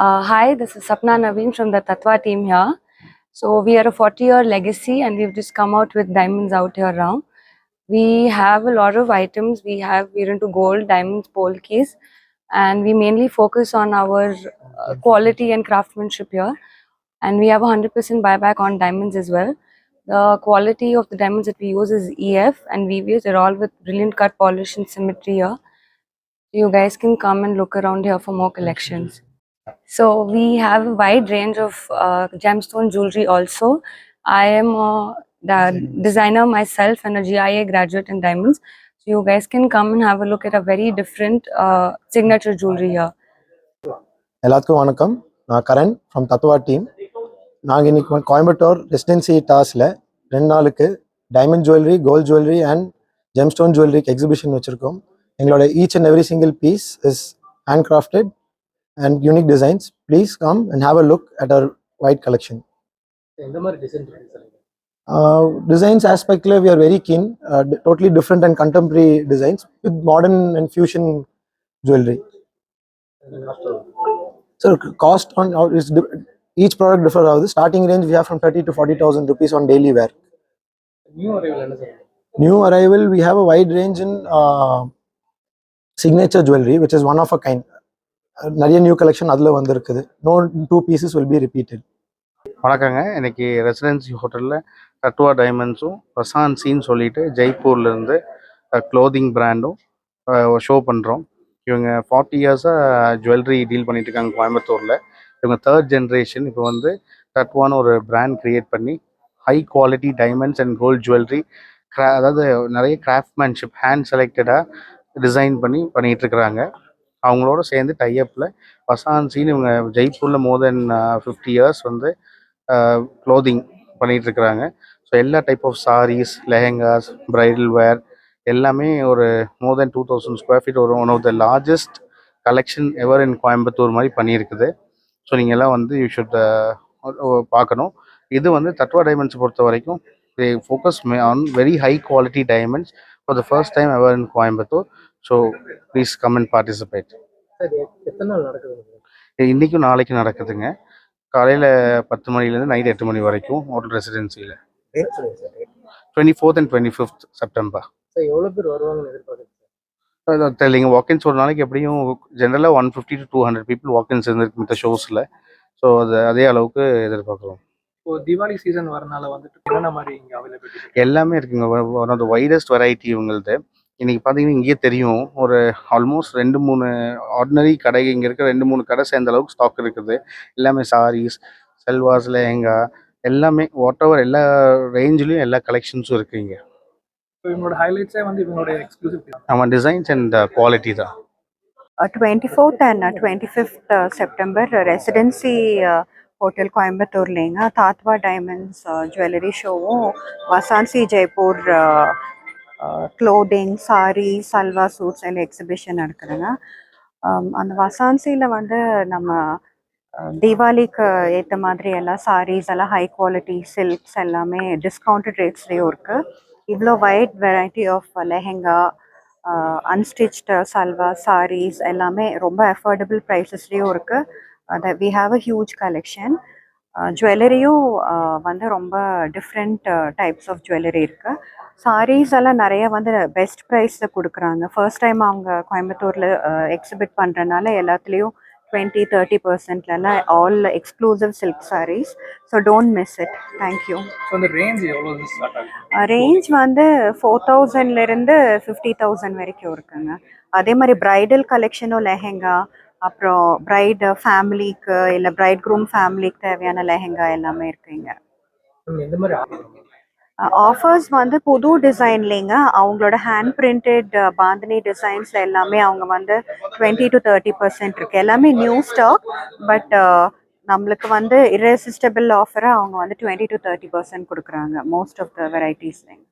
Uh, hi, this is Sapna Naveen from the Tatwa team here. So we are a 40 year legacy and we've just come out with diamonds out here now. We have a lot of items. We have, we're into gold, diamonds, pole keys, and we mainly focus on our uh, quality and craftsmanship here. And we have 100% buyback on diamonds as well. The quality of the diamonds that we use is EF and VVS. They're all with brilliant cut polish and symmetry here. You guys can come and look around here for more collections. So we have a wide range of uh, gemstone jewelry also. I am a the designer myself and a GIA graduate in diamonds. So you guys can come and have a look at a very different uh, signature jewelry here. எல்லாத்துக்கும் வணக்கம் நான் Karan from Tattva team நாங்கள் இன்னைக்கு வந்து Coimbatore residency டாஸில் ரெண்டு நாளுக்கு diamond jewellery gold jewellery and gemstone ஜுவல்லரிக்கு exhibition வச்சுருக்கோம் எங்களோட each and every single piece is handcrafted and unique designs please come and have a look at our white collection எந்த மாதிரி டிசைன் இருக்கு sir designs ஆஸ்பெக்டில் we are very keen totally different and contemporary designs with modern and fusion jewellery So cost on uh, is di- each product differ ஆகுது starting range we have from 30 to 40000 rupees on daily wear new arrival என்ன sir new arrival we have a wide range in uh, signature jewelry which நிறைய new collection அதில் வந்திருக்குது. No two pieces will be repeated வணக்கங்க. இன்னைக்கு residency ஹோட்டலில் கட்வா டைமண்ட்ஸும் பிரசான்சின்னு சொல்லிட்டு ஜெய்ப்பூர்லேருந்து clothing பிராண்டும் show பண்ணுறோம் இவங்க ஃபார்ட்டி இயர்ஸாக ஜுவல்லரி டீல் பண்ணிட்டு இருக்காங்க கோயம்புத்தூரில். இவங்க தேர்ட் ஜென்ரேஷன் இப்போ வந்து தட்வான்னு ஒரு பிராண்ட் கிரியேட் பண்ணி high quality diamonds and gold jewellery கிரா அதாவது நிறைய கிராஃப்ட்மேன்ஷிப் ஹேண்ட் செலக்டடாக டிசைன் பண்ணி பண்ணிகிட்டு இருக்கிறாங்க அவங்களோட சேர்ந்து டைஅப்பில் வசான்சின்னு இவங்க ஜெய்ப்பூரில் மோர் தென் ஃபிஃப்டி இயர்ஸ் வந்து க்ளோதிங் பண்ணிகிட்ருக்குறாங்க ஸோ எல்லா type of sarees lehengas bridal wear எல்லாமே ஒரு more than two thousand square feet ஒரு one of the largest collection ever in Coimbatore மாதிரி பண்ணியிருக்குது. ஸோ நீங்கள் எல்லாம் வந்து யூ ஷுட் பார்க்கணும். இது வந்து தட்வா டைமண்ட்ஸ் பொறுத்த வரைக்கும் they focus on very high quality diamonds for the first time ever in Coimbatore. So please come and participate எத்தனை நாள் நடக்குதுங்க சார் இன்றைக்கும் நாளைக்கும் நடக்குதுங்க. காலையில் பத்து மணிலேருந்து நைட் எட்டு மணி வரைக்கும் hotel ரெசிடென்சியில் twenty fourth and twenty fifth September sir எவ்வளோ பேர் வருவாங்கன்னு எதிர்பார்க்குறீங்க தெரியலைங்க வாக்கின்ஸ் ஒரு நாளைக்கு எப்படியும் ஜென்ரலாக one fifty to two hundred people walk ins இருந்திருக்கு மித்த ஷோஸில் ஸோ அது அதே அளவுக்கு எதிர்பார்க்குறோம். இப்போ தீபாவளி சீசன் வரனால வந்துட்டு என்னென்ன மாதிரி இங்கே அவைலபிலிட்டி எல்லாமே இருக்குங்க. One of the widest variety இவங்களது. இன்னைக்கு பார்த்தீங்கன்னா இங்கேயே தெரியும். ஒரு ஆல்மோஸ்ட் ரெண்டு மூணு ஆர்டினரி கடை இங்கே இருக்க ரெண்டு மூணு கடை சேர்ந்த அளவுக்கு ஸ்டாக் இருக்குது. எல்லாமே சாரீஸ் செல்வாஸ் லெஹங்கா எல்லாமே வாட் எவர் எல்லா ரேஞ்சிலையும் எல்லா கலெக்ஷன்ஸும் இருக்குது இங்கே. இவங்களோட ஹைலைட்ஸே வந்து இவங்களோட எக்ஸ்க்ளூசிவ் நம்ம டிசைன்ஸ் அண்ட் குவாலிட்டி தான். 24th and uh, 25th uh, September uh, residency uh, hotel கோயம்புத்தூர்லேங்க தாத்வா டைமண்ட்ஸ் ஜுவல்லரி ஷோவும் வசான்சி ஜெய்ப்பூர் க்ளோதிங் சாரி சல்வா சூட்ஸ் எல்லாம் எக்ஸிபிஷன் நடக்குதுங்க அந்த வசான்சியில் வந்து நம்ம uh, தீபாவளிக்கு ஏற்ற மாதிரி எல்லாம் சாரீஸ் எல்லாம் ஹை குவாலிட்டி சில்க்ஸ் எல்லாமே டிஸ்கவுண்டட் ரேட்ஸ்லேயும் இருக்குது இவ்வளோ wide variety of lehenga unstitched salwar saris எல்லாமே ரொம்ப அஃபோர்டபுள் ப்ரைஸஸ்லேயும் இருக்குது we have a huge collection ஜுவல்லரியும் வந்து ரொம்ப டிஃப்ரெண்ட் டைப்ஸ் ஆஃப் ஜுவல்லரி இருக்குது சாரீஸ் எல்லாம் நிறைய வந்து பெஸ்ட் ப்ரைஸில் கொடுக்குறாங்க. ஃபர்ஸ்ட் டைம் அவங்க கோயம்புத்தூரில் எக்ஸிபிட் பண்ணுறனால எல்லாத்துலேயும் twenty thirty பர்சன்ட்லலாம் all exclusive silk saris so don't miss it thank you range வந்து ஃபோர் தௌசண்ட்லேருந்து ஃபிஃப்டி தௌசண்ட் வரைக்கும் இருக்குங்க. அதே மாதிரி ப்ரைடல் கலெக்ஷனும் லெஹெங்கா அப்புறம் பிரைட் ஃபேமிலிக்கு இல்லை பிரைட் க்ரூம் ஃபேமிலிக்கு தேவையான லெஹெங்கா எல்லாமே இருக்குங்க. ஆஃபர்ஸ் வந்து புது டிசைன்லேங்க அவங்களோட ஹேண்ட் பிரிண்டட் பாந்தினி டிசைன்ஸில் எல்லாமே அவங்க வந்து டுவெண்ட்டி டு தேர்ட்டி பர்சன்ட் இருக்குது எல்லாமே நியூ ஸ்டாக் பட் நம்மளுக்கு வந்து இரசிஸ்டபிள் ஆஃபரை அவங்க வந்து டுவெண்ட்டி டு தேர்ட்டி பர்சன்ட் கொடுக்குறாங்க மோஸ்ட் ஆஃப் த வெரைட்டிஸ்லேங்க